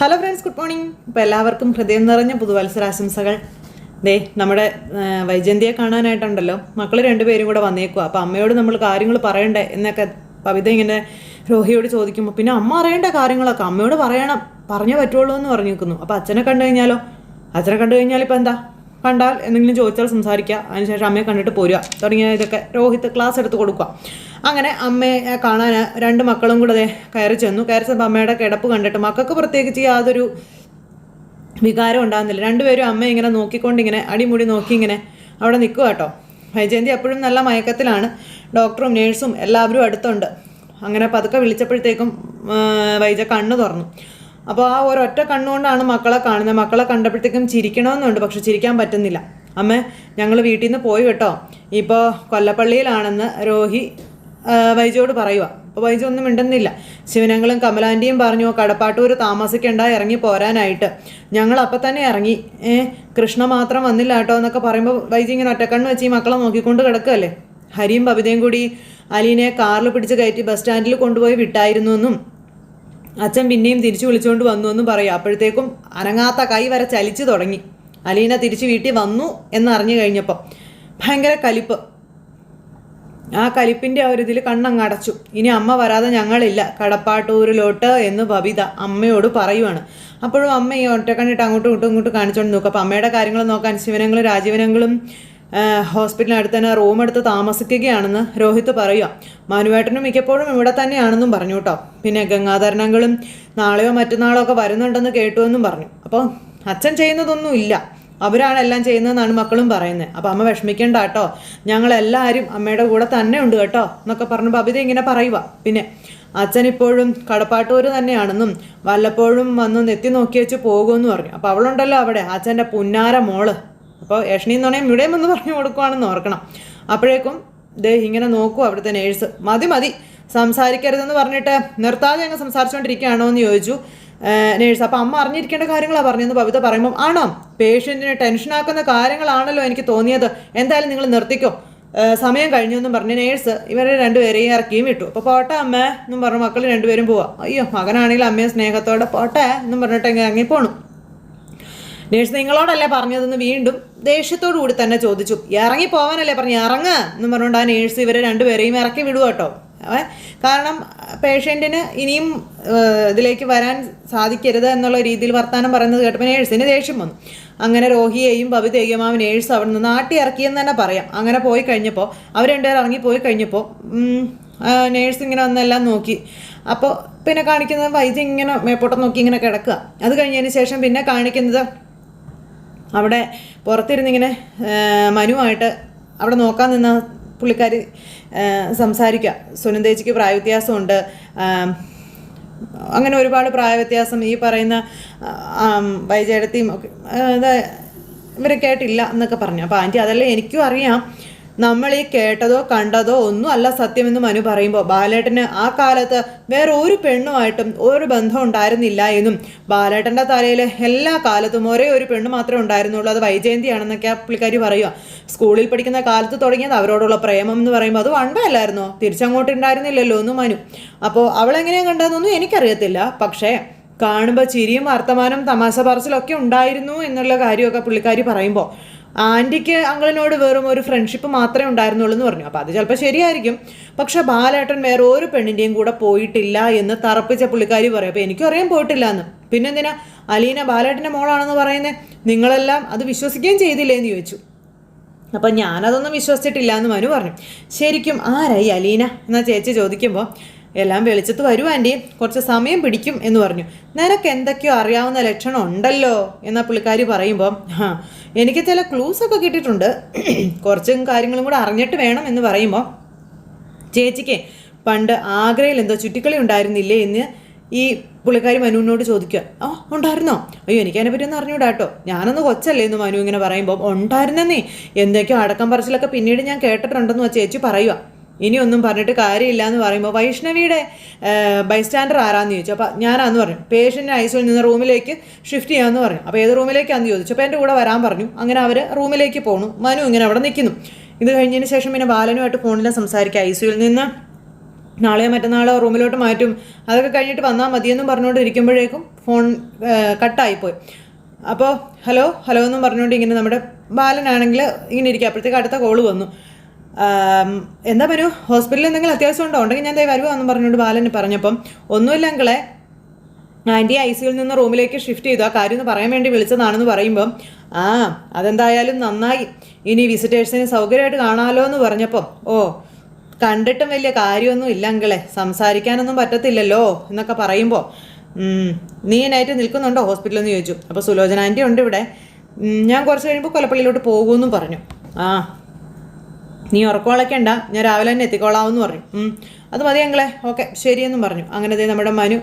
Hello friends good morning അപ്പോൾ എല്ലാവർക്കും ഹൃദയം നിറഞ്ഞ പുതുവത്സരാശംസകൾ. ദേ നമ്മുടെ വൈജന്തിയെ കാണാനായിട്ടുണ്ടല്ലോ. മക്കൾ രണ്ടുപേരും കൂടെ വന്നേക്കുക അപ്പോൾ അമ്മയോട് നമ്മൾ കാര്യങ്ങൾ പറയണ്ടേ എന്നൊക്കെ പവിത ഇങ്ങനെ രോഹിയോട് ചോദിക്കുമ്പോൾ പിന്നെ അമ്മ അറിയേണ്ട കാര്യങ്ങളൊക്കെ? അമ്മയോട് പറയണം. പറഞ്ഞേ പറ്റുള്ളൂ എന്ന് പറഞ്ഞു നിൽക്കുന്നു അപ്പോൾ അച്ഛനെ കണ്ടു കഴിഞ്ഞാലോ? അച്ഛനെ കണ്ടു കഴിഞ്ഞാൽ ഇപ്പോൾ എന്താ? കണ്ടാൽ എന്തെങ്കിലും ചോദിച്ചാൽ സംസാരിക്കുക. അതിനുശേഷം അമ്മയെ കണ്ടിട്ട് പോരുക. തുടങ്ങിയ ഇതൊക്കെ രോഹിത് ക്ലാസ് എടുത്ത് കൊടുക്കുക. അങ്ങനെ അമ്മയെ കാണാൻ രണ്ട് മക്കളും കൂടെ കയറി ചെന്നു. കയറി ചെന്നപ്പോൾ അമ്മയുടെ കിടപ്പ് കണ്ടിട്ട് മക്കൾക്ക് പ്രത്യേകിച്ച് യാതൊരു വികാരം ഉണ്ടാകുന്നില്ല. രണ്ടുപേരും അമ്മ ഇങ്ങനെ നോക്കിക്കൊണ്ട് ഇങ്ങനെ അടിമുടി നോക്കി ഇങ്ങനെ അവിടെ നിൽക്കുക കേട്ടോ. വൈജയന്തി എപ്പോഴും നല്ല മയക്കത്തിലാണ്. ഡോക്ടറും നേഴ്സും എല്ലാവരും അടുത്തുണ്ട്. അങ്ങനെ പതുക്കെ വിളിച്ചപ്പോഴത്തേക്കും വൈജ കണ്ണ് തുറന്നു. അപ്പോൾ ആ ഒരൊറ്റ കണ്ണുകൊണ്ടാണ് മക്കളെ കാണുന്നത്. മക്കളെ കണ്ടപ്പോഴത്തേക്കും ചിരിക്കണമെന്നുണ്ട് പക്ഷെ ചിരിക്കാൻ പറ്റുന്നില്ല. അമ്മ ഞങ്ങൾ വീട്ടിൽ നിന്ന് പോയി കേട്ടോ. ഇപ്പോൾ കൊല്ലപ്പള്ളിയിലാണെന്ന് രോഹി വൈജയോട് പറയുക അപ്പോൾ വൈജു ഒന്നും മിണ്ടുന്നില്ല. ശിവനങ്ങളും കമലാന്റെയും പറഞ്ഞു കടപ്പാട്ടൂർ താമസിക്കേണ്ട ഇറങ്ങി പോരാനായിട്ട്. ഞങ്ങൾ അപ്പം തന്നെ ഇറങ്ങി. ഏ കൃഷ്ണ മാത്രം വന്നില്ല കേട്ടോ എന്നൊക്കെ പറയുമ്പോൾ വൈജി ഇങ്ങനെ ഒറ്റക്കണ്ണ് വെച്ച് ഈ മക്കളെ നോക്കിക്കൊണ്ട് കിടക്കുകയല്ലേ ഹരിയും ബബിതയും കൂടി അലീനെ കാറിൽ പിടിച്ച് കയറ്റി ബസ് സ്റ്റാൻഡിൽ കൊണ്ടുപോയി വിട്ടായിരുന്നു എന്നും. അച്ഛൻ പിന്നെയും തിരിച്ചു വിളിച്ചുകൊണ്ട് വന്നു എന്ന് പറയും. അപ്പോഴത്തേക്കും അനങ്ങാത്ത കൈ വരെ ചലിച്ചു തുടങ്ങി. അലീന തിരിച്ചു വീട്ടിൽ വന്നു എന്നറിഞ്ഞു കഴിഞ്ഞപ്പോൾ ഭയങ്കര കലിപ്പ്. ആ കലിപ്പിന്റെ ആ ഒരു ഇതിൽ കണ്ണങ്ങടച്ചു. ഇനി അമ്മ വരാതെ ഞങ്ങളില്ല. കടപ്പാട്ടൂരിലോട്ട് എന്ന് ബബിത അമ്മയോട് പറയുവാണ്. അപ്പോഴും അമ്മ ഈ ഒറ്റക്കണ്ണിട്ട് അങ്ങോട്ടും ഇങ്ങോട്ടും ഇങ്ങോട്ടും കാണിച്ചുകൊണ്ട് നോക്കും അപ്പോൾ അമ്മയുടെ കാര്യങ്ങൾ നോക്കാൻ ശിവനങ്ങളും രാജീവനങ്ങളും ഹോസ്പിറ്റലിനടുത്ത് തന്നെ റൂം എടുത്ത് താമസിക്കുകയാണെന്ന് രോഹിത് പറയുക മനുവേട്ടനും മിക്കപ്പോഴും ഇവിടെ തന്നെയാണെന്നും പറഞ്ഞു കേട്ടോ. പിന്നെ ഗംഗാധരണങ്ങളും നാളെയോ മറ്റന്നാളോ ഒക്കെ വരുന്നുണ്ടെന്ന് കേട്ടു എന്നും പറഞ്ഞു. അപ്പോൾ അച്ഛൻ ചെയ്യുന്നതൊന്നും ഇല്ല. അവരാണ് എല്ലാം ചെയ്യുന്നതെന്നാണ് മക്കളും പറയുന്നത് അപ്പോൾ അമ്മ വിഷമിക്കേണ്ട കേട്ടോ. ഞങ്ങളെല്ലാവരും അമ്മയുടെ കൂടെ തന്നെ ഉണ്ട് കേട്ടോ എന്നൊക്കെ പറഞ്ഞു ബബിത ഇങ്ങനെ പറയുക പിന്നെ അച്ഛൻ ഇപ്പോഴും കടപ്പാട്ടൂര് തന്നെയാണെന്നും വല്ലപ്പോഴും വന്ന് നെത്തി നോക്കി വെച്ച് പോകുമെന്ന് പറഞ്ഞു. അപ്പോൾ അവളുണ്ടല്ലോ അവിടെ അച്ഛന്റെ പുന്നാര മോൾ. അപ്പോൾ യഷ്ണി എന്ന് പറഞ്ഞാൽ ഇവിടെയും ഒന്ന് പറഞ്ഞു കൊടുക്കുവാണെന്ന് ഓർക്കണം. അപ്പോഴേക്കും ദേ ഇങ്ങനെ നോക്കൂ അവിടുത്തെ നേഴ്സ് മതി മതി. സംസാരിക്കരുതെന്ന് പറഞ്ഞിട്ട് നിർത്താതെ അങ്ങ് സംസാരിച്ചുകൊണ്ടിരിക്കുകയാണോ എന്ന് ചോദിച്ചു. നേഴ്സ് അപ്പോൾ അമ്മ അറിഞ്ഞിരിക്കേണ്ട കാര്യങ്ങളാണ് പറഞ്ഞതെന്ന് പവിത പറയുമ്പം ആണോ? പേഷ്യന്റിനെ ടെൻഷനാക്കുന്ന കാര്യങ്ങളാണല്ലോ എനിക്ക് തോന്നിയത്. എന്തായാലും നിങ്ങൾ നിർത്തിക്കോ. സമയം കഴിഞ്ഞു എന്നും പറഞ്ഞ് നേഴ്സ് ഇവരെ രണ്ടുപേരെയും ഇറക്കിയും വിട്ടു. അപ്പോൾ പോട്ടെ അമ്മ എന്നും പറഞ്ഞു മക്കൾ രണ്ടുപേരും പോവാം. അയ്യോ മകനാണെങ്കിൽ അമ്മയെ സ്നേഹത്തോടെ പോട്ടെ എന്നും പറഞ്ഞിട്ട് അങ്ങനെ ഇറങ്ങിപ്പോണു. നേഴ്സ് നിങ്ങളോടല്ലേ പറഞ്ഞതെന്ന് വീണ്ടും ദേഷ്യത്തോടു കൂടി തന്നെ ചോദിച്ചു. ഇറങ്ങി പോവാനല്ലേ പറഞ്ഞു? ഇറങ്ങ എന്ന് പറഞ്ഞുകൊണ്ട് ആ നേഴ്സ് ഇവരെ രണ്ടുപേരെയും ഇറക്കി വിടുക കേട്ടോ കാരണം പേഷ്യന്റിന് ഇനിയും ഇതിലേക്ക് വരാൻ സാധിക്കരുത് എന്നുള്ള രീതിയിൽ വർത്തമാനം പറയുന്നത് കേട്ടപ്പോൾ നേഴ്സിന് ദേഷ്യം വന്നു. അങ്ങനെ രോഹിയെയും ബബിതയെയും ആ നേഴ്സ് അവിടെ നിന്ന് നാട്ടി ഇറക്കിയെന്ന് തന്നെ പറയാം. അങ്ങനെ പോയി കഴിഞ്ഞപ്പോൾ അവർ രണ്ടുപേരും ഇറങ്ങി പോയി കഴിഞ്ഞപ്പോൾ നേഴ്സ് ഇങ്ങനെ വന്നെല്ലാം നോക്കി. അപ്പോൾ പിന്നെ കാണിക്കുന്നത് വൈദ്യം ഇങ്ങനെ മേപ്പോട്ടം നോക്കി ഇങ്ങനെ കിടക്കുക. അത് കഴിഞ്ഞതിന് ശേഷം പിന്നെ കാണിക്കുന്നത് അവിടെ പുറത്തിരുന്നിങ്ങനെ മനുവായിട്ട് അവിടെ നോക്കാൻ നിന്ന പുള്ളിക്കാരി സംസാരിക്കുക. സുനന്ദേച്ചിക്ക് പ്രായവ്യത്യാസമുണ്ട്. അങ്ങനെ ഒരുപാട് പ്രായവ്യത്യാസം ഈ പറയുന്ന ആ, വൈജയടത്തിയും ഒക്കെ ഇവരൊക്കെ ആയിട്ടില്ല എന്നൊക്കെ പറഞ്ഞു. അപ്പോൾ ആന്റി അതല്ലേ എനിക്കും അറിയാം. നമ്മൾ ഈ കേട്ടതോ കണ്ടതോ ഒന്നും അല്ല സത്യമെന്ന് മനു പറയുമ്പോൾ ബാലേട്ടന് ആ കാലത്ത് വേറെ ഒരു പെണ്ണുമായിട്ടും ഒരു ബന്ധം ഉണ്ടായിരുന്നില്ല എന്നും ബാലേട്ടന്റെ തലയിൽ എല്ലാ കാലത്തും ഒരേ ഒരു പെണ്ണ് മാത്രമേ ഉണ്ടായിരുന്നുള്ളൂ. അത് വൈജയന്തിയാണെന്നൊക്കെ പുള്ളിക്കാരി പറയുക സ്കൂളിൽ പഠിക്കുന്ന കാലത്ത് തുടങ്ങിയത് അവരോടുള്ള പ്രേമം എന്ന് പറയുമ്പോൾ അത് വണ്ടല്ലായിരുന്നോ തിരിച്ചങ്ങോട്ട് ഉണ്ടായിരുന്നില്ലല്ലോ എന്ന് മനു അപ്പോൾ അവളെങ്ങനെയാണ് കണ്ടതെന്നൊന്നും എനിക്കറിയത്തില്ല. പക്ഷേ കാണുമ്പോൾ ചിരിയും വർത്തമാനം തമാശ പറച്ചിലൊക്കെ ഉണ്ടായിരുന്നു എന്നുള്ള കാര്യമൊക്കെ പുള്ളിക്കാരി പറയുമ്പോൾ ആന്റിക്ക് അങ്കിളിനോട് വെറും ഒരു ഫ്രണ്ട്ഷിപ്പ് മാത്രമേ ഉണ്ടായിരുന്നുള്ളൂ എന്ന് പറഞ്ഞു. അപ്പോൾ അത് ചിലപ്പോൾ ശരിയായിരിക്കും. പക്ഷേ ബാലേട്ടൻ വേറെ ഒരു പെണ്ണിന്റെയും കൂടെ പോയിട്ടില്ല എന്ന് തറപ്പിച്ച പുള്ളിക്കാരി പറയും. അപ്പോൾ എനിക്കും അറിയാൻ പോയിട്ടില്ല എന്ന്. പിന്നെന്തിനാ? അലീന ബാലേട്ടന്റെ മോളാണെന്ന് പറയുന്നത് നിങ്ങളെല്ലാം അത് വിശ്വസിക്കുകയും ചെയ്തില്ലേ എന്ന് ചോദിച്ചു. അപ്പം ഞാനതൊന്നും വിശ്വസിച്ചിട്ടില്ല എന്ന് മനു പറഞ്ഞു. ശരിക്കും ആരായി അലീന? എന്നാ ചേച്ചി ചോദിക്കുമ്പോൾ എല്ലാം വെളിച്ചത്ത് വരൂ ആന്റി കുറച്ച് സമയം പിടിക്കും എന്ന് പറഞ്ഞു. നിനക്ക് എന്തൊക്കെയോ അറിയാവുന്ന ലക്ഷണം ഉണ്ടല്ലോ എന്ന പുള്ളിക്കാരി പറയുമ്പോൾ എനിക്ക് ചില ക്ലൂസ് ഒക്കെ കിട്ടിയിട്ടുണ്ട്. കുറച്ചും കാര്യങ്ങളും കൂടെ അറിഞ്ഞിട്ട് വേണം എന്ന് പറയുമ്പോൾ ചേച്ചിക്ക് പണ്ട് ആഗ്രയിൽ എന്തോ ചുറ്റിക്കളി ഉണ്ടായിരുന്നില്ലേ എന്ന് ഈ പുള്ളിക്കാരി മനുവിനോട് ചോദിക്കുക. ആ ഉണ്ടായിരുന്നോ? അയ്യോ എനിക്ക് പറ്റി ഒന്നും അറിഞ്ഞൂടാ കേട്ടോ ഞാനൊന്ന് കൊച്ചല്ലേ എന്ന് മനു ഇങ്ങനെ പറയുമ്പോൾ ഉണ്ടായിരുന്നെന്നേ. എന്തൊക്കെയോ അടക്കം പറച്ചിലൊക്കെ പിന്നീട് ഞാൻ കേട്ടിട്ടുണ്ടെന്ന് ചേച്ചി പറയുക ഇനി ഒന്നും പറഞ്ഞിട്ട് കാര്യമില്ല എന്ന് പറയുമ്പോൾ വൈഷ്ണവിയുടെ ബൈസ്റ്റാൻഡർ ആരാന്ന് ചോദിച്ചു. അപ്പോൾ ഞാനാന്ന് പറഞ്ഞു. പേഷ്യന്റ് ഐസിൽ നിന്ന് റൂമിലേക്ക് ഷിഫ്റ്റ് ചെയ്യാമെന്ന് പറഞ്ഞു. അപ്പോൾ ഏത് റൂമിലേക്കാന്ന് ചോദിച്ചു. അപ്പോൾ എന്റെ കൂടെ വരാൻ പറഞ്ഞു. അങ്ങനെ അവർ റൂമിലേക്ക് പോണു. മനു ഇങ്ങനെ അവിടെ നിൽക്കുന്നു ഇത് കഴിഞ്ഞതിന് ശേഷം പിന്നെ ബാലനുമായിട്ട് ഫോണിൽ സംസാരിക്കുക സിയിൽ നിന്ന് നാളെയോ മറ്റന്നാളോ റൂമിലോട്ട് മാറ്റും. അതൊക്കെ കഴിഞ്ഞിട്ട് വന്നാൽ മതിയെന്നും പറഞ്ഞുകൊണ്ട് ഇരിക്കുമ്പോഴേക്കും ഫോൺ കട്ടായിപ്പോയി. അപ്പോൾ ഹലോ ഹലോ എന്നും പറഞ്ഞുകൊണ്ട് ഇങ്ങനെ നമ്മുടെ ബാലനാണെങ്കിൽ ഇങ്ങനെ ഇരിക്കുക അപ്പോഴത്തേക്ക് അടുത്ത കോൾ വന്നു. എന്താ പറയൂ ഹോസ്പിറ്റലിൽ എന്തെങ്കിലും അത്യാവശ്യം ഉണ്ടോ? ഉണ്ടെങ്കിൽ ഞാൻ ദേ എന്ന് പറഞ്ഞുകൊണ്ട് ബാലന് പറഞ്ഞപ്പം ഒന്നുമില്ല അങ്കളെ. ആന്റി ഐ സിയിൽ നിന്ന് റൂമിലേക്ക് ഷിഫ്റ്റ് ചെയ്തു. ആ കാര്യം ഒന്ന് പറയാൻ വേണ്ടി വിളിച്ചതാണെന്ന് പറയുമ്പം ആ അതെന്തായാലും നന്നായി. ഇനി വിസിറ്റേഴ്സിന് സൗകര്യമായിട്ട് കാണാമല്ലോ എന്ന് പറഞ്ഞപ്പം ഓ കണ്ടിട്ടും വലിയ കാര്യമൊന്നും ഇല്ല അങ്കിളെ. സംസാരിക്കാനൊന്നും പറ്റത്തില്ലല്ലോ എന്നൊക്കെ പറയുമ്പോൾ നീ നൈറ്റ് നിൽക്കുന്നുണ്ടോ ഹോസ്പിറ്റലിൽ എന്ന് ചോദിച്ചു. അപ്പോൾ സുലോചന ആന്റി ഉണ്ട് ഇവിടെ. ഞാൻ കുറച്ച് കഴിയുമ്പോൾ കൊലപ്പള്ളിയിലോട്ട് പോകുമെന്നും പറഞ്ഞു. ആ നീ ഉറക്കോളക്കണ്ട ഞാൻ രാവിലെ തന്നെ എത്തിക്കോളാമെന്ന് പറഞ്ഞു. അത് മതി ഞങ്ങളെ ഓക്കെ ശരിയെന്നും പറഞ്ഞു. അങ്ങനെ ദേ നമ്മുടെ മനു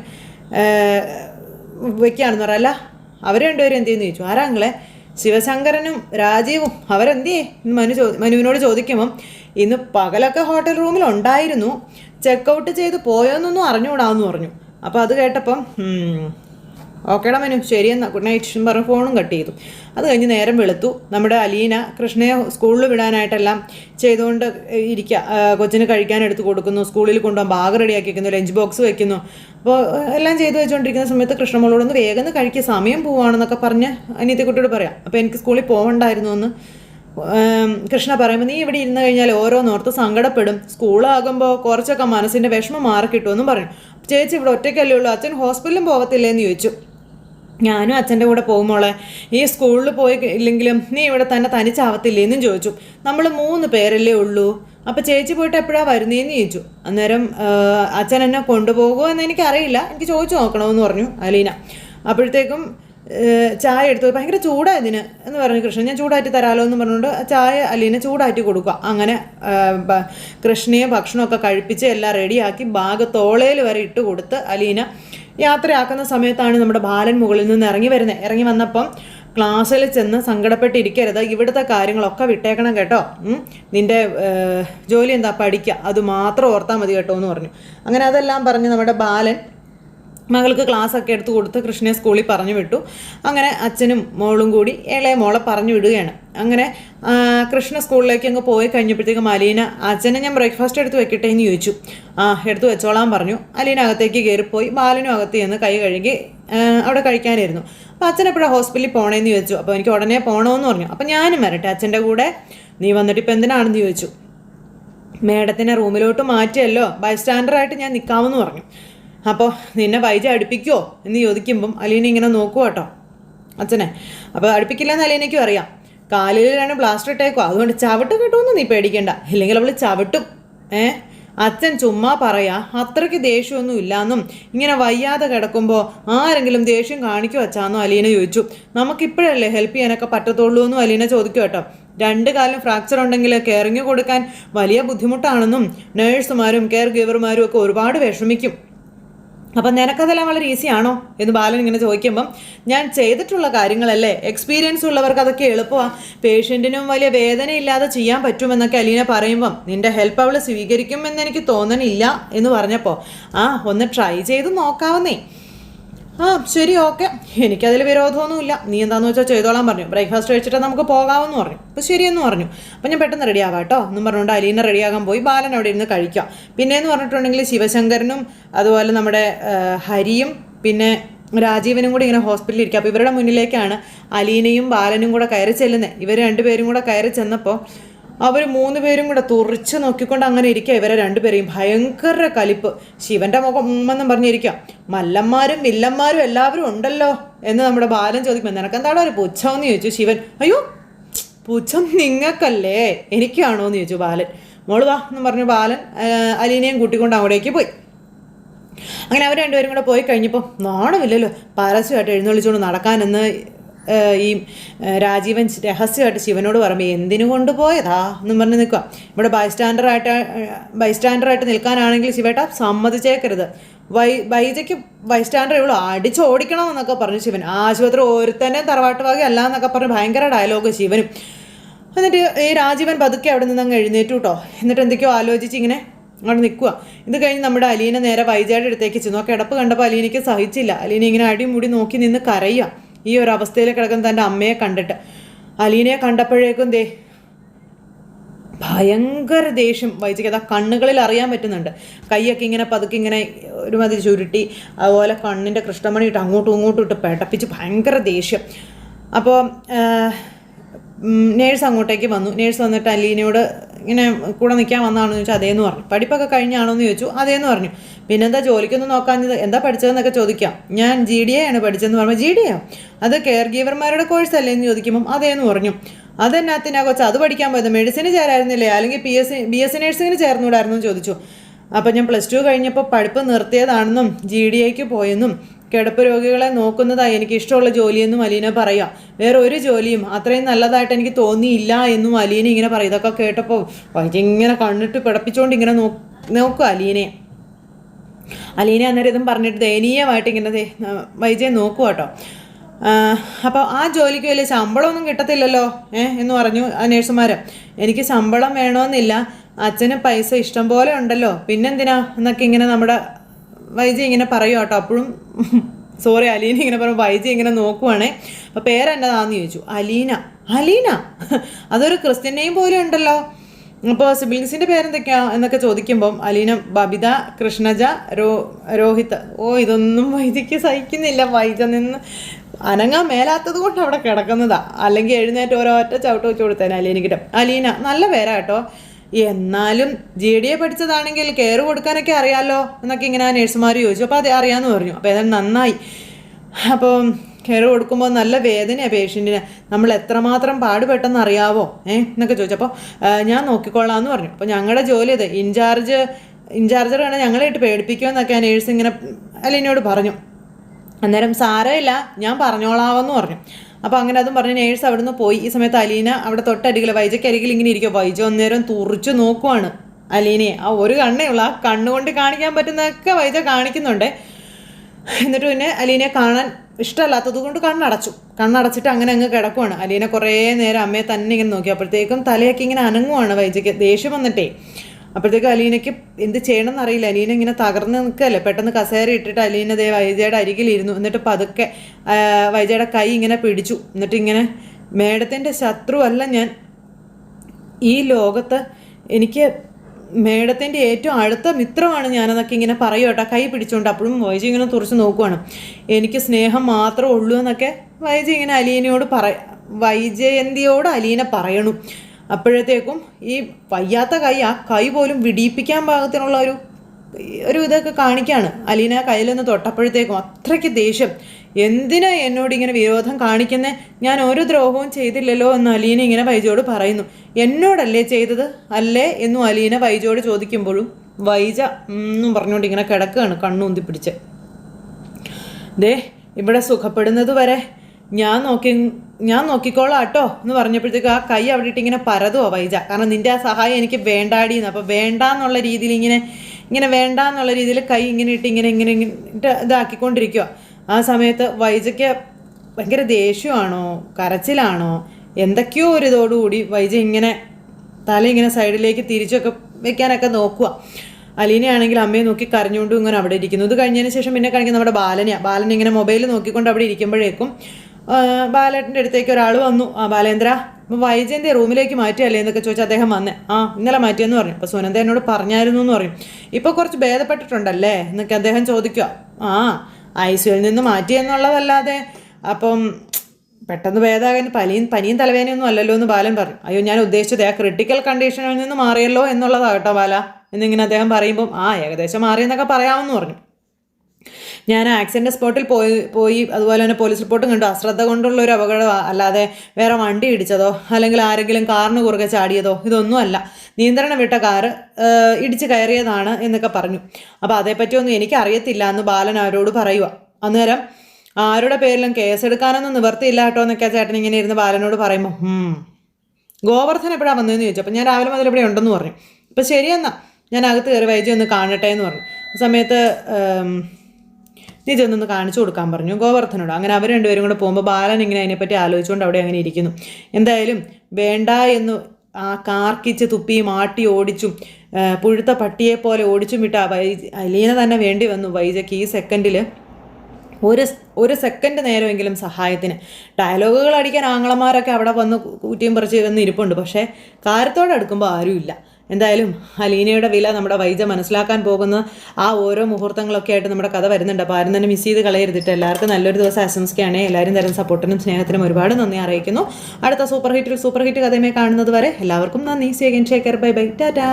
വെക്കുകയാണെന്ന് പറയാം അല്ല അവർ രണ്ടുപേരും എന്ത് ചെയ്യുന്നു ചോദിച്ചു. ആരാങ്ങളെ ശിവശങ്കരനും രാജീവും. അവരെന്തിയേ മനു ചോ മനുവിനോട് ചോദിക്കുമ്പം ഇന്ന് പകലൊക്കെ ഹോട്ടൽ റൂമിൽ ഉണ്ടായിരുന്നു. ചെക്കൗട്ട് ചെയ്ത് പോയോന്നൊന്നും അറിഞ്ഞുകൂടാന്ന് പറഞ്ഞു. അപ്പോൾ അത് കേട്ടപ്പം ഓക്കേടാ മനു ശരിയെന്നാ ഗുഡ് നൈറ്റ് എന്ന് പറഞ്ഞ് ഫോണും കട്ട് ചെയ്തു. അത് കഴിഞ്ഞ് നേരം വെളുത്തു. നമ്മുടെ അലീന കൃഷ്ണയെ സ്കൂളിൽ വിടാനായിട്ടെല്ലാം ചെയ്തുകൊണ്ട് ഇരിക്കുക കൊച്ചിന് കഴിക്കാൻ എടുത്ത് കൊടുക്കുന്നു. സ്കൂളിൽ കൊണ്ടുപോകാൻ ബാഗ് റെഡിയാക്കി വെക്കുന്നു ലഞ്ച് ബോക്സ് വെക്കുന്നു. അപ്പോൾ എല്ലാം ചെയ്തു വെച്ചുകൊണ്ടിരിക്കുന്ന സമയത്ത് കൃഷ്ണമോളോടൊന്ന് വേഗം കഴിക്കുക സമയം പോവാണെന്നൊക്കെ പറഞ്ഞ് അനിയത്തിക്കുട്ടിയോട് പറയാം. അപ്പോൾ എനിക്ക് സ്കൂളിൽ പോകണ്ടായിരുന്നു എന്ന്. കൃഷ്ണ പറയുമ്പോൾ നീ ഇവിടെ ഇരുന്ന് കഴിഞ്ഞാൽ ഓരോന്നോർത്ത് സങ്കടപ്പെടും. സ്കൂളാകുമ്പോൾ കുറച്ചൊക്കെ മനസ്സിന്റെ വിഷമം മാറി കിട്ടുമെന്നും പറഞ്ഞു. ചേച്ചി ഇവിടെ ഒറ്റയ്ക്കല്ലേ ഉള്ളൂ. അച്ഛൻ ഹോസ്പിറ്റലും പോകത്തില്ലേന്ന് ചോദിച്ചു. ഞാനും അച്ഛന്റെ കൂടെ പോകുമ്പോളെ ഈ സ്കൂളിൽ പോയി ഇല്ലെങ്കിലും നീ ഇവിടെ തന്നെ തനിച്ചാവത്തില്ലേ എന്നും ചോദിച്ചു. നമ്മൾ മൂന്ന് പേരല്ലേ ഉള്ളൂ. അപ്പോൾ ചേച്ചി പോയിട്ട് എപ്പോഴാണ് വരുന്നതെന്ന് ചോദിച്ചു. അന്നേരം അച്ഛൻ എന്നെ കൊണ്ടുപോകുമോ എന്ന് എനിക്കറിയില്ല. എനിക്ക് ചോദിച്ചു നോക്കണമെന്ന് പറഞ്ഞു അലീന. അപ്പോഴത്തേക്കും ചായ എടുത്തു ഭയങ്കര ചൂടാ ഇതിന് എന്ന് പറഞ്ഞു കൃഷ്ണൻ. ഞാൻ ചൂടാറ്റി തരാമല്ലോ എന്ന് പറഞ്ഞുകൊണ്ട് ചായ അലീനെ ചൂടാറ്റി കൊടുക്കുക. അങ്ങനെ കൃഷ്ണയെ ഭക്ഷണമൊക്കെ കഴിപ്പിച്ച് എല്ലാം റെഡിയാക്കി ബാഗ് തോളയിൽ വരെ ഇട്ട് കൊടുത്ത് അലീന യാത്രയാക്കുന്ന സമയത്താണ് നമ്മുടെ ബാലൻ മുകളിൽ നിന്ന് ഇറങ്ങി വരുന്നത്. ഇറങ്ങി വന്നപ്പം ക്ലാസ്സിൽ ചെന്ന് സങ്കടപ്പെട്ടിരിക്കരുത്. ഇവിടുത്തെ കാര്യങ്ങളൊക്കെ വിട്ടേക്കണം കേട്ടോ. നിന്റെ ജോലി എന്താ പഠിക്കുക അത് മാത്രം ഓർത്താൽ മതി കേട്ടോ എന്ന് പറഞ്ഞു. അങ്ങനെ അതെല്ലാം പറഞ്ഞ് നമ്മുടെ ബാലൻ മകൾക്ക് ക്ലാസ് ഒക്കെ എടുത്തു കൊടുത്ത് കൃഷ്ണയെ സ്കൂളിൽ പറഞ്ഞു വിട്ടു. അങ്ങനെ അച്ഛനും മോളും കൂടി ഇളയ മോളെ പറഞ്ഞു വിടുകയാണ്. അങ്ങനെ കൃഷ്ണ സ്കൂളിലേക്ക് അങ്ങ് പോയി കഴിഞ്ഞപ്പോഴത്തേക്കും അലീന അച്ഛനെ ഞാൻ ബ്രേക്ക്ഫാസ്റ്റ് എടുത്ത് വെക്കട്ടെ? എന്ന് ചോദിച്ചു. ആ എടുത്ത് വെച്ചോളാൻ പറഞ്ഞു. അലീന അകത്തേക്ക് കയറിപ്പോയി. ബാലനും അകത്ത് ചെന്ന് കൈ കഴുകി അവിടെ കഴിക്കാനായിരുന്നു. അപ്പോൾ അച്ഛൻ എപ്പോഴാണ് ഹോസ്പിറ്റലിൽ പോകണേന്ന് ചോദിച്ചു. അപ്പോൾ എനിക്ക് ഉടനെ പോകണമെന്ന് പറഞ്ഞു. അപ്പോൾ ഞാനും വരട്ടെ അച്ഛന്റെ കൂടെ. നീ വന്നിട്ട് ഇപ്പം എന്തിനാണെന്ന് ചോദിച്ചു. മേഡത്തിനെ റൂമിലോട്ട് മാറ്റിയല്ലോ. ബൈ ബൈസ്റ്റാൻഡറായിട്ട് ഞാൻ നിൽക്കാമെന്ന് പറഞ്ഞു. അപ്പോൾ നിന്നെ വൈജ അടുപ്പിക്കുമോ എന്ന് ചോദിക്കുമ്പം അലീന ഇങ്ങനെ നോക്കുക കേട്ടോ അച്ഛനെ. അപ്പോൾ അടുപ്പിക്കില്ലെന്ന് അലീനയ്ക്കും അറിയാം. കാലിലാണ് ബ്ലാസ്റ്റർ ഇട്ടേക്കോ അതുകൊണ്ട് ചവിട്ട് കിട്ടുമെന്ന് നീ പേടിക്കണ്ട. ഇല്ലെങ്കിൽ അവൾ ചവിട്ടും. ഏ? അച്ഛൻ ചുമ്മാ പറയാ അത്രയ്ക്ക് ദേഷ്യമൊന്നും ഇല്ലാന്നും ഇങ്ങനെ വയ്യാതെ കിടക്കുമ്പോൾ ആരെങ്കിലും ദേഷ്യം കാണിക്കുക വച്ചാന്നോ അലീന ചോദിച്ചു. നമുക്കിപ്പോഴല്ലേ ഹെൽപ്പ് ചെയ്യാനൊക്കെ പറ്റത്തുള്ളൂ എന്നും അലീന ചോദിക്കും കേട്ടോ രണ്ട് കാലം ഫ്രാക്ചർ ഉണ്ടെങ്കിൽ കെയറിങ് കൊടുക്കാൻ വലിയ ബുദ്ധിമുട്ടാണെന്നും നേഴ്സുമാരും കെയർ ഗിവർമാരും ഒക്കെ ഒരുപാട് വിഷമിക്കും. അപ്പം നിനക്കതെല്ലാം വളരെ ഈസി ആണോ എന്ന് ബാലൻ ഇങ്ങനെ ചോദിക്കുമ്പം ഞാൻ ചെയ്തിട്ടുള്ള കാര്യങ്ങളല്ലേ? എക്സ്പീരിയൻസ് ഉള്ളവർക്ക് അതൊക്കെ എളുപ്പമാണ് പേഷ്യന്റിനും വലിയ വേദന ഇല്ലാതെ ചെയ്യാൻ പറ്റുമെന്നൊക്കെ അലീന പറയുമ്പം നിന്റെ ഹെൽപ്പ് അവൾ സ്വീകരിക്കുമെന്ന് എനിക്ക് തോന്നണില്ല എന്ന് പറഞ്ഞപ്പോൾ ആ ഒന്ന് ട്രൈ ചെയ്ത് നോക്കാവുന്നേ. ആ ശരി ഓക്കെ. എനിക്കതിൽ വിരോധമൊന്നുമില്ല. നീ എന്താന്ന് വെച്ചാൽ ചെയ്തോളാൻ പറഞ്ഞു. ബ്രേക്ക്ഫാസ്റ്റ് കഴിച്ചിട്ട് നമുക്ക് പോകാമെന്ന് പറഞ്ഞു. അപ്പോൾ ശരിയെന്ന് പറഞ്ഞു. അപ്പോൾ ഞാൻ പെട്ടെന്ന് റെഡി ആവാം കേട്ടോ. എന്നും പറഞ്ഞുകൊണ്ട് അലീന റെഡിയാകാൻ പോയി. ബാലൻ അവിടെ ഇരുന്ന് കഴിക്കാം. പിന്നെയെന്ന് പറഞ്ഞിട്ടുണ്ടെങ്കിൽ ശിവശങ്കരനും അതുപോലെ നമ്മുടെ ഹരിയും പിന്നെ രാജീവനും കൂടി ഇങ്ങനെ ഹോസ്പിറ്റലിൽ ഇരിക്കുക. അപ്പോൾ ഇവരുടെ മുന്നിലേക്കാണ് അലീനയും ബാലനും കൂടെ കയറി ചെല്ലുന്നത് ഇവർ രണ്ടുപേരും കൂടെ കയറി ചെന്നപ്പോൾ അവർ മൂന്ന് പേരും കൂടെ തുറിച്ച് നോക്കിക്കൊണ്ട് അങ്ങനെ ഇരിക്കുക ഇവരെ രണ്ടുപേരെയും ഭയങ്കര കലിപ്പ്. ശിവന്റെ മുഖം ഉമ്മെന്നും പറഞ്ഞിരിക്കുക മല്ലന്മാരും വില്ലന്മാരും എല്ലാവരും ഉണ്ടല്ലോ എന്ന് നമ്മുടെ ബാലൻ ചോദിക്കുമ്പോൾ നിനക്കെന്താണോ ഒരു പുച്ഛമെന്ന് ചോദിച്ചു ശിവൻ. അയ്യോ പുച്ഛം നിങ്ങൾക്കല്ലേ? എനിക്കാണോ? എന്ന് ചോദിച്ചു ബാലൻ. മോൾ വാ എന്ന് പറഞ്ഞു ബാലൻ അലീനയും കൂട്ടിക്കൊണ്ട് അവിടേക്ക് പോയി. അങ്ങനെ അവർ രണ്ടുപേരും കൂടെ പോയി കഴിഞ്ഞപ്പോൾ നാണമില്ലല്ലോ. പരസ്യമായിട്ട് എഴുന്നള്ളിച്ചുകൊണ്ട് നടക്കാനെന്ന് ഈ രാജീവൻ രഹസ്യമായിട്ട് ശിവനോട് പറയുമ്പോൾ എന്തിനു കൊണ്ടുപോയതാ? എന്നും പറഞ്ഞ് നിൽക്കുക. ഇവിടെ ബൈസ്റ്റാൻഡറായിട്ട് ബൈസ്റ്റാൻഡറായിട്ട് നിൽക്കാനാണെങ്കിൽ ശിവേട്ട സമ്മതിച്ചേക്കരുത്. വൈ വൈജയ്ക്ക് ബൈസ്റ്റാൻഡർ ഇവിടെ അടിച്ചോടിക്കണം എന്നൊക്കെ പറഞ്ഞു ശിവൻ. ആശുപത്രി ഒരുത്തന്നെ തറവാട്ട് വക അല്ല എന്നൊക്കെ പറഞ്ഞ് ഭയങ്കര ഡയലോഗ് ശിവനും. എന്നിട്ട് ഈ രാജീവൻ പതുക്കെ അവിടെ നിന്ന് അങ്ങ് എഴുന്നേറ്റു കേട്ടോ എന്നിട്ട് എന്തൊക്കെയോ ആലോചിച്ച് ഇങ്ങനെ അവിടെ നിൽക്കുക. ഇത് കഴിഞ്ഞ് നമ്മുടെ അലീന നേരെ വൈജയുടെ അടുത്തേക്ക് ചെന്നു. ആ കിടപ്പ് കണ്ടപ്പോൾ അലീനയ്ക്ക് സഹിച്ചില്ല. അലീന ഇങ്ങനെ അടിമുടി നോക്കി നിന്ന് കരയുക. ഈ ഒരു അവസ്ഥയിൽ കിടക്കുന്ന തന്റെ അമ്മയെ കണ്ടിട്ട്. അലീനയെ കണ്ടപ്പോഴേക്കും ദേ ഭയങ്കര ദേഷ്യം. വൈജയ്ക്ക് അതാ കണ്ണുകളിൽ അറിയാൻ പറ്റുന്നുണ്ട്. കൈയൊക്കെ ഇങ്ങനെ പതുക്കി ഇങ്ങനെ ഒരുമാതിരി ചുരുട്ടി അതുപോലെ കണ്ണിന്റെ കൃഷ്ണമണി ഇട്ട് അങ്ങോട്ടും ഇങ്ങോട്ടും ഇട്ട് പെടപ്പിച്ച് ഭയങ്കര ദേഷ്യം. അപ്പോൾ നേഴ്സ് അങ്ങോട്ടേക്ക് വന്നു. നേഴ്സ് വന്നിട്ട് അലീനയോട് ഇങ്ങനെ കൂടെ നിൽക്കാൻ വന്നതാണെന്ന് ചോദിച്ചാൽ അതേന്ന് പറഞ്ഞു. പഠിപ്പൊക്കെ കഴിഞ്ഞാണോ എന്ന് ചോദിച്ചു. അതേന്ന് പറഞ്ഞു. പിന്നെന്താ ജോലിക്കൊന്നും നോക്കാഞ്ഞത്? എന്താ പഠിച്ചതെന്നൊക്കെ ചോദിക്കാം. ഞാൻ ജി ഡി എ ആണ് പഠിച്ചതെന്ന് പറയുമ്പോൾ ജി ഡി എ അത് കെയർ ഗീവർമാരുടെ കോഴ്സ് അല്ലേ എന്ന് ചോദിക്കുമ്പം അതേന്ന് പറഞ്ഞു. അതെന്നാത്തിനാ കൊച്ചു? അത് പഠിക്കാൻ പോയത് മെഡിസിന് ചേരായിരുന്നില്ലേ? അല്ലെങ്കിൽ P S B S C നഴ്സിങ്ങിന് ചേർന്നുകൂടായിരുന്നു ചോദിച്ചു. അപ്പം ഞാൻ പ്ലസ് ടു കഴിഞ്ഞപ്പോൾ പഠിപ്പ് നിർത്തിയതാണെന്നും ജി ഡി എക്ക് പോയെന്നും കിടപ്പ് രോഗികളെ നോക്കുന്നതായി എനിക്ക് ഇഷ്ടമുള്ള ജോലിയെന്നും അലീന പറയാം. വേറെ ഒരു ജോലിയും അത്രയും നല്ലതായിട്ട് എനിക്ക് തോന്നിയില്ല എന്നും അലീന ഇങ്ങനെ പറയും. ഇതൊക്കെ കേട്ടപ്പോൾ ഇങ്ങനെ കണ്ണിട്ട് പിടപ്പിച്ചുകൊണ്ട് ഇങ്ങനെ നോ നോക്കും അലീനയെ. അലീന അന്നേരം ഇതും പറഞ്ഞിട്ട് ദയനീയമായിട്ട് ഇങ്ങനെ വൈജയെ നോക്കുക കേട്ടോ. അപ്പോൾ ആ ജോലിക്ക് വലിയ ശമ്പളമൊന്നും കിട്ടത്തില്ലല്ലോ ഏ എന്ന് പറഞ്ഞു ആ നേഴ്സുമാർ എനിക്ക് ശമ്പളം വേണമെന്നില്ല അച്ഛന് പൈസ ഇഷ്ടം പോലെ ഉണ്ടല്ലോ പിന്നെന്തിനാ എന്നൊക്കെ ഇങ്ങനെ നമ്മുടെ വൈജി ഇങ്ങനെ പറയും കേട്ടോ. അപ്പോഴും സോറി അലീന ഇങ്ങനെ പറയും വൈജി ഇങ്ങനെ നോക്കുവാണേ. അപ്പോൾ പേരെന്നതാന്ന് ചോദിച്ചു അലീന അലീന അതൊരു ക്രിസ്ത്യൻ നെയിം പോലും ഉണ്ടല്ലോ. അപ്പോൾ സിബിലിങ്സിന്റെ പേരെന്തൊക്കെയാ എന്നൊക്കെ ചോദിക്കുമ്പം അലീന ബബിത കൃഷ്ണജ രോ രോഹിത്. ഓ ഇതൊന്നും വൈദ്യക്ക് സഹിക്കുന്നില്ല. വൈദ്യ നിന്ന് അനങ്ങാൻ മേലാത്തത് കൊണ്ട് അവിടെ കിടക്കുന്നതാ. അല്ലെങ്കിൽ എഴുന്നേറ്റ് ഓരോറ്റ ചവിട്ട് വെച്ച് കൊടുത്തേനെ അലീന കിട്ടും അലീന നല്ല പേരാ കേട്ടോ. എന്നാലും ജി ഡി എ പഠിച്ചതാണെങ്കിൽ കെയർ കൊടുക്കാനൊക്കെ അറിയാമല്ലോ എന്നൊക്കെ ഇങ്ങനെ ആ നേഴ്സുമാർ ചോദിച്ചു. അപ്പോൾ അത് അറിയാമെന്ന് പറഞ്ഞു. അപ്പോൾ ഏതായാലും നന്നായി. അപ്പം കെയർ കൊടുക്കുമ്പോൾ നല്ല വേദനയാണ് പേഷ്യന്റിന് നമ്മൾ എത്രമാത്രം പാടുപെട്ടെന്ന് അറിയാവോ ഏ? എന്നൊക്കെ ചോദിച്ചപ്പോൾ ഞാൻ നോക്കിക്കൊള്ളാം എന്ന് പറഞ്ഞു. അപ്പോൾ ഞങ്ങളുടെ ജോലി അത് ഇൻചാർജ് ഇൻചാർജർ ഞങ്ങളെ ഇട്ട് പേടിപ്പിക്കുമെന്നൊക്കെ ആ നേഴ്സ് ഇങ്ങനെ അലീനയോട് പറഞ്ഞു. അന്നേരം സാരമില്ല ഞാൻ പറഞ്ഞോളാവെന്ന് പറഞ്ഞു. അപ്പോൾ അങ്ങനെ അതും പറഞ്ഞ് നേഴ്സ് അവിടുന്ന് പോയി. ഈ സമയത്ത് അലീന അവിടെ തൊട്ടരികിൽ വൈജയ്ക്ക് ഇങ്ങനെ ഇരിക്കുക വൈജ അന്നേരം തുറിച്ചു നോക്കുവാണ് അലീനയെ. ആ ഒരു കണ്ണേ ഉള്ളൂ ആ കണ്ണുകൊണ്ട് കാണിക്കാൻ പറ്റുന്നതൊക്കെ വൈജ കാണിക്കുന്നുണ്ട്. എന്നിട്ട് പിന്നെ അലീനയെ കാണാൻ ഇഷ്ടമല്ലാത്തത് കൊണ്ട് കണ്ണടച്ചു. കണ്ണടച്ചിട്ട് അങ്ങനെ അങ്ങ് കിടക്കുവാണ്. അലീന കുറേ നേരം അമ്മയെ തന്നെ ഇങ്ങനെ നോക്കി. അപ്പോഴത്തേക്കും തലയൊക്കെ ഇങ്ങനെ അനങ്ങുവാണ് വൈജയ്ക്ക്. ദേഷ്യം വന്നിട്ടേ. അപ്പോഴത്തേക്കും അലീനയ്ക്ക് എന്ത് ചെയ്യണമെന്ന് അറിയില്ല. അലീന ഇങ്ങനെ തകർന്ന് നിൽക്കല്ലേ പെട്ടെന്ന് കസേര ഇട്ടിട്ട് അലീന ദേ വൈജയുടെ അരികിലിരുന്നു. എന്നിട്ട് പതുക്കെ വൈജയുടെ കൈ ഇങ്ങനെ പിടിച്ചു. എന്നിട്ട് ഇങ്ങനെ മേഡത്തിന്റെ ശത്രുവല്ല ഞാൻ. ഈ ലോകത്ത് എനിക്ക് മേഡത്തിന്റെ ഏറ്റവും അടുത്ത മിത്രമാണ് ഞാനെന്നൊക്കെ ഇങ്ങനെ പറയും കേട്ടോ. കൈ പിടിച്ചുകൊണ്ട് അപ്പോഴും വൈജി ഇങ്ങനെ തുറച്ച് നോക്കുവാണ്. എനിക്ക് സ്നേഹം മാത്രമേ ഉള്ളൂ എന്നൊക്കെ വൈജി ഇങ്ങനെ അലീനയോട് പറ വൈജയന്തിയോട് അലീന പറയണു. അപ്പോഴത്തേക്കും ഈ വയ്യാത്ത കൈ ആ കൈ പോലും വിടിയിപ്പിക്കാൻ പാകത്തിനുള്ള ഒരു ഒരു ഇതൊക്കെ കാണിക്കുകയാണ് അലീന കയ്യിലൊന്ന് തൊട്ടപ്പോഴത്തേക്കും അത്രയ്ക്ക് ദേഷ്യം. എന്തിനാ എന്നോട് ഇങ്ങനെ വിരോധം കാണിക്കുന്നേ? ഞാൻ ഒരു ദ്രോഹവും ചെയ്തില്ലല്ലോ എന്ന് അലീന ഇങ്ങനെ വൈജോട് പറയുന്നു. എന്നോടല്ലേ ചെയ്തത്? അല്ലേ എന്നും അലീന വൈജോട് ചോദിക്കുമ്പോഴും വൈജ എന്നും പറഞ്ഞുകൊണ്ട് ഇങ്ങനെ കിടക്കുകയാണ് കണ്ണുന്തി പിടിച്ച്. ദേ ഇവിടെ സുഖപ്പെടുന്നത് വരെ ഞാൻ നോക്കി ഞാൻ നോക്കിക്കോളാം കേട്ടോ എന്ന് പറഞ്ഞപ്പോഴത്തേക്ക് ആ കൈ അവിടെ ഇട്ട് ഇങ്ങനെ പരതുവോ വൈജ. കാരണം നിന്റെ ആ സഹായം എനിക്ക് വേണ്ടാടിയെന്ന് അപ്പോൾ വേണ്ട എന്നുള്ള രീതിയിൽ ഇങ്ങനെ ഇങ്ങനെ വേണ്ട എന്നുള്ള രീതിയിൽ കൈ ഇങ്ങനെ ഇട്ട് ഇങ്ങനെ ഇങ്ങനെ ഇട്ട് ഇതാക്കിക്കൊണ്ടിരിക്കുക ആ സമയത്ത് വൈജയ്ക്ക് ഭയങ്കര ദേഷ്യമാണോ? കരച്ചിലാണോ? എന്തൊക്കെയോ ഒരു ഇതോടുകൂടി വൈജ ഇങ്ങനെ തല ഇങ്ങനെ സൈഡിലേക്ക് തിരിച്ചൊക്കെ വെക്കാനൊക്കെ നോക്കുക അലീനയാണെങ്കിൽ അമ്മയെ നോക്കി കരഞ്ഞുകൊണ്ടും ഇങ്ങനെ അവിടെ ഇരിക്കുന്നു. ഇത് കഴിഞ്ഞതിന് ശേഷം പിന്നെ കാണിക്കുന്ന നമ്മുടെ ബാലനെയാണ് ബാലൻ ഇങ്ങനെ മൊബൈൽ നോക്കിക്കൊണ്ട് അവിടെ ഇരിക്കുമ്പോഴേക്കും ബാലേട്ടന്റെ അടുത്തേക്ക് ഒരാൾ വന്നു. ആ ബാലേന്ദ്ര അപ്പോൾ വൈജയന്റെ റൂമിലേക്ക് മാറ്റിയല്ലേ? എന്നൊക്കെ ചോദിച്ചാൽ അദ്ദേഹം വന്നേ ആ ഇന്നലെ മാറ്റിയെന്ന് പറഞ്ഞു. അപ്പോൾ സുനന്ദ എന്നോട് പറഞ്ഞായിരുന്നു എന്ന് പറയും. ഇപ്പോൾ കുറച്ച് ഭേദപ്പെട്ടിട്ടുണ്ടല്ലേ? എന്നൊക്കെ അദ്ദേഹം ചോദിക്കുക ആ ഐ നിന്ന് മാറ്റിയെന്നുള്ളതല്ലാതെ അപ്പം പെട്ടെന്ന് ഭേദമാകാൻ പനിയും പനിയും തലവേദനയൊന്നും അല്ലല്ലോ എന്ന് ബാലൻ പറഞ്ഞു. അയ്യോ ഞാൻ ഉദ്ദേശിച്ചത് ആ ക്രിട്ടിക്കൽ കണ്ടീഷനിൽ നിന്ന് മാറിയല്ലോ എന്നുള്ളതാകട്ടോ ബാല. എന്നിങ്ങനെ അദ്ദേഹം പറയുമ്പം ആ ഏകദേശം മാറിയെന്നൊക്കെ പറയാമെന്ന് പറഞ്ഞു. ഞാൻ ആക്സിഡന്റ് സ്പോട്ടിൽ പോയി പോയി അതുപോലെ തന്നെ പോലീസ് റിപ്പോർട്ടും കണ്ടു. അശ്രദ്ധ കൊണ്ടുള്ള ഒരു അപകടം അല്ലാതെ വേറെ വണ്ടി ഇടിച്ചതോ അല്ലെങ്കിൽ ആരെങ്കിലും കാറിന് കുറുകെ ചാടിയതോ ഇതൊന്നുമല്ല നിയന്ത്രണം വിട്ട കാറ് ഇടിച്ച് കയറിയതാണ് എന്നൊക്കെ പറഞ്ഞു. അപ്പോൾ അതേപ്പറ്റിയൊന്നും എനിക്ക് അറിയത്തില്ല എന്ന് ബാലൻ അവരോട് പറയുക അന്നേരം ആരുടെ പേരിലും കേസെടുക്കാനൊന്നും നിവർത്തിയില്ല കേട്ടോ എന്നൊക്കെ ചേട്ടൻ ഇങ്ങനെ ഇരുന്ന് ബാലനോട് പറയുമ്പോൾ ഗോവർദ്ധൻ എപ്പോഴാണ് വന്നതെന്ന് ചോദിച്ചു. അപ്പം ഞാൻ രാവിലെ മുതൽ ഇവിടെ ഉണ്ടെന്ന് പറഞ്ഞു. അപ്പം ശരിയെന്നാ ഞാൻ അകത്ത് കയറി വൈജി ഒന്ന് കാണട്ടെ എന്ന് പറഞ്ഞു. സമയത്ത് നീ ചെന്നൊന്ന് കാണിച്ചു കൊടുക്കാൻ പറഞ്ഞു. ഗോവർദ്ധനോട്. അങ്ങനെ അവർ രണ്ടുപേരും കൂടെ പോകുമ്പോൾ ബാലൻ ഇങ്ങനെ അതിനെപ്പറ്റി ആലോചിച്ചുകൊണ്ട് അവിടെ അങ്ങനെ ഇരിക്കുന്നു. എന്തായാലും വേണ്ട എന്ന് ആ കാർക്കിച്ച് തുപ്പിയും ആട്ടി ഓടിച്ചും പുഴുത്ത പട്ടിയെ പോലെ ഓടിച്ചും വിട്ട വൈ അലീന തന്നെ വേണ്ടി വന്നു വൈജയ്ക്ക് ഈ സെക്കൻഡിൽ ഒരു ഒരു സെക്കൻഡ് നേരമെങ്കിലും സഹായത്തിന്. ഡയലോഗുകൾ അടിക്കാൻ ആങ്ങളമാരൊക്കെ അവിടെ വന്ന് കൂറ്റിയും പറിച്ച് വന്ന് ഇരിപ്പുണ്ട്. പക്ഷേ കാര്യത്തോടെ അടുക്കുമ്പോൾ ആരുമില്ല. എന്തായാലും അലീനയുടെ വില നമ്മുടെ വൈജ മനസ്സിലാക്കാൻ പോകുന്ന ആ ഓരോ മുഹൂർത്തങ്ങളൊക്കെ ആയിട്ട് നമ്മുടെ കഥ വരുന്നുണ്ട്. അപ്പോൾ ആരും തന്നെ മിസ് ചെയ്ത് കളയരുതിട്ട് എല്ലാവർക്കും നല്ലൊരു ദിവസം ആശംസിക്കുകയാണ്. എല്ലാവരും തരുന്ന സപ്പോർട്ടിനും സ്നേഹത്തിനും ഒരുപാട് നന്ദി അറിയിക്കുന്നു. അടുത്ത സൂപ്പർ ഹിറ്റിൽ സൂപ്പർ ഹിറ്റ് കഥയുമായി കാണുന്നത് വരെ എല്ലാവർക്കും നന്ദി. Segan Shekhar bye bye tata